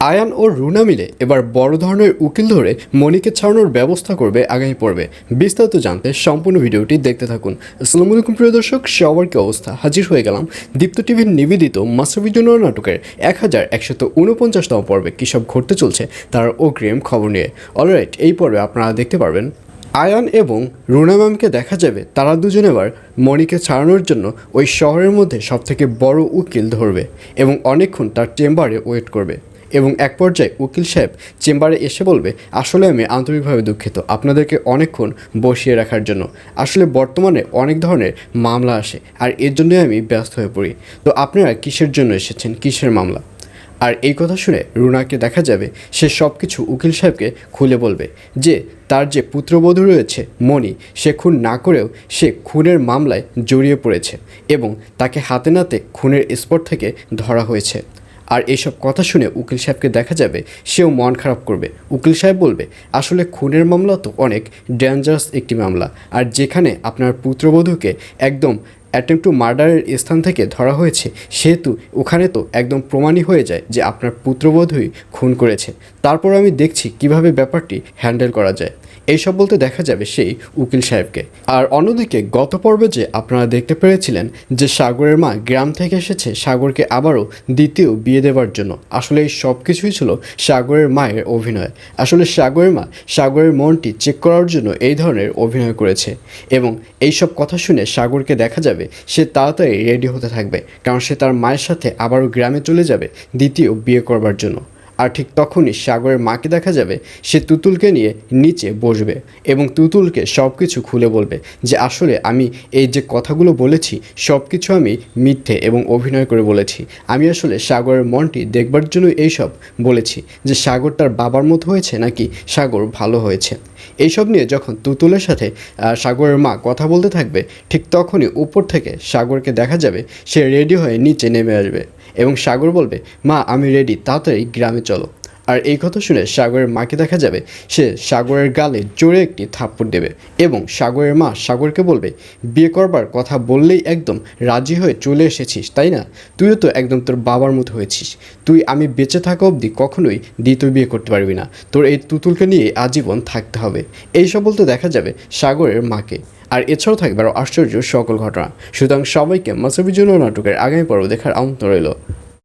আয়ান ও রুনা মিলে এবার বড় ধরনের উকিল ধরে মনিকে ছাড়ানোর ব্যবস্থা করবে আগামী পর্বে। বিস্তারিত জানতে সম্পূর্ণ ভিডিওটি দেখতে থাকুন। আসসালামু আলাইকুম, প্রিয় দর্শক। সবার কি অবস্থা? হাজির হয়ে গেলাম দীপ্ত টিভির নিবেদিত মাস্টারবিজন্য নাটকের এক হাজার একশত উনপঞ্চাশতম পর্বে কী সব ঘটতে চলছে তার অগ্রিম খবর নিয়ে। অলরাইট এই পর্বে আপনারা দেখতে পারবেন, আয়ান এবং রুনা ম্যামকে দেখা যাবে। তারা দুজন এবার মণিকে ছাড়ানোর জন্য ওই শহরের মধ্যে সবথেকে বড় উকিল ধরবে এবং অনেকক্ষণ তার চেম্বারে ওয়েট করবে। এবং এক পর্যায়ে উকিল সাহেব চেম্বারে এসে বলবে, আসলে আমি আন্তরিকভাবে দুঃখিত। আপনাদেরকে অনেকক্ষণ বসিয়ে রাখার জন্য। আসলে বর্তমানে অনেক ধরনের মামলা আসে, আর এর জন্যই আমি ব্যস্ত হয়ে পড়ি। তো আপনারা কিসের জন্য এসেছেন? কিসের মামলা? আর এই কথা শুনে রুনাকে দেখা যাবে, সে সব কিছু উকিল সাহেবকে খুলে বলবে যে, তার যে পুত্রবধূ রয়েছে, মণি, সে খুন না করেও সে খুনের মামলায় জড়িয়ে পড়েছে এবং তাকে হাতে নাতে খুনের স্পট থেকে ধরা হয়েছে। আর এসব কথা শুনে উকিল সাহেবকে দেখা যাবে, সেও মন খারাপ করবে। উকিল সাহেব বলবে, আসলে খুনের মামলা তো অনেক ডেঞ্জারাস একটি মামলা। আর যেখানে আপনার পুত্রবধূকে একদম অ্যাটেম্প টু মার্ডারের স্থান থেকে ধরা হয়েছে, সেহেতু ওখানে তো একদম প্রমাণই হয়ে যায় যে আপনার পুত্রবধূই খুন করেছে। তারপর আমি দেখছি কীভাবে ব্যাপারটি হ্যান্ডেল করা যায়। এইসব বলতে দেখা যাবে সেই উকিল সাহেবকে। আর অন্যদিকে, গত পর্বে যে আপনারা দেখতে পেরেছিলেন যে সাগরের মা গ্রাম থেকে এসেছে সাগরকে আবারও দ্বিতীয় বিয়ে দেওয়ার জন্য, আসলে এই সব কিছুই ছিল সাগরের মায়ের অভিনয়। আসলে সাগরের মা সাগরের মনটি চেক করার জন্য এই ধরনের অভিনয় করেছে এবং এই সব কথা শুনে সাগরকে দেখা যাবে সে তাড়াতাড়ি রেডি হতে থাকবে, কারণ সে তার মায়ের সাথে আবারও গ্রামে চলে যাবে দ্বিতীয় বিয়ে করবার জন্য। আর ঠিক তখনই সাগরের মাকে দেখা যাবে, সে তুতুলকে নিয়ে নিচে বসবে এবং তুতুলকে সব কিছু খুলে বলবে যে, আসলে আমি এই যে কথাগুলো বলেছি সব কিছু আমি মিথ্যে এবং অভিনয় করে বলেছি। আমি আসলে সাগরের মনটি দেখবার জন্য এইসব বলেছি যে, সাগর তার বাবার মতো হয়েছে নাকি সাগর ভালো হয়েছে? এইসব নিয়ে যখন তুতুলের সাথে সাগরের মা কথা বলতে থাকবে, ঠিক তখনই উপর থেকে সাগরকে দেখা যাবে, সে রেডি হয়ে নিচে নেমে আসবে। এবং সাগর বলবে, মা, আমি রেডি তাড়াতাড়ি গ্রামে চলো। আর এই কথা শুনে সাগরের মাকে দেখা যাবে, সে সাগরের গালে জোরে একটি থাপ্পড় দেবে এবং সাগরের মা সাগরকে বলবে, বিয়ে করবার কথা বললেই একদম রাজি হয়ে চলে এসেছিস, তাই না? তুইও তো একদম তোর বাবার মতো হয়েছিস। তুই আমি বেঁচে থাকা অবধি কখনোই দ্বিতীয় বিয়ে করতে পারবি না। তোর এই তুতুলকে নিয়ে আজীবন থাকতে হবে। এইসব বলতে দেখা যাবে সাগরের মাকে। আর এছাড়াও থাকবে আরও আশ্চর্য সকল ঘটনা। সুতরাং সবাইকে মাসবিজন্য নাটকের আগামী পর্ব দেখার আমন্ত্রণ রইল।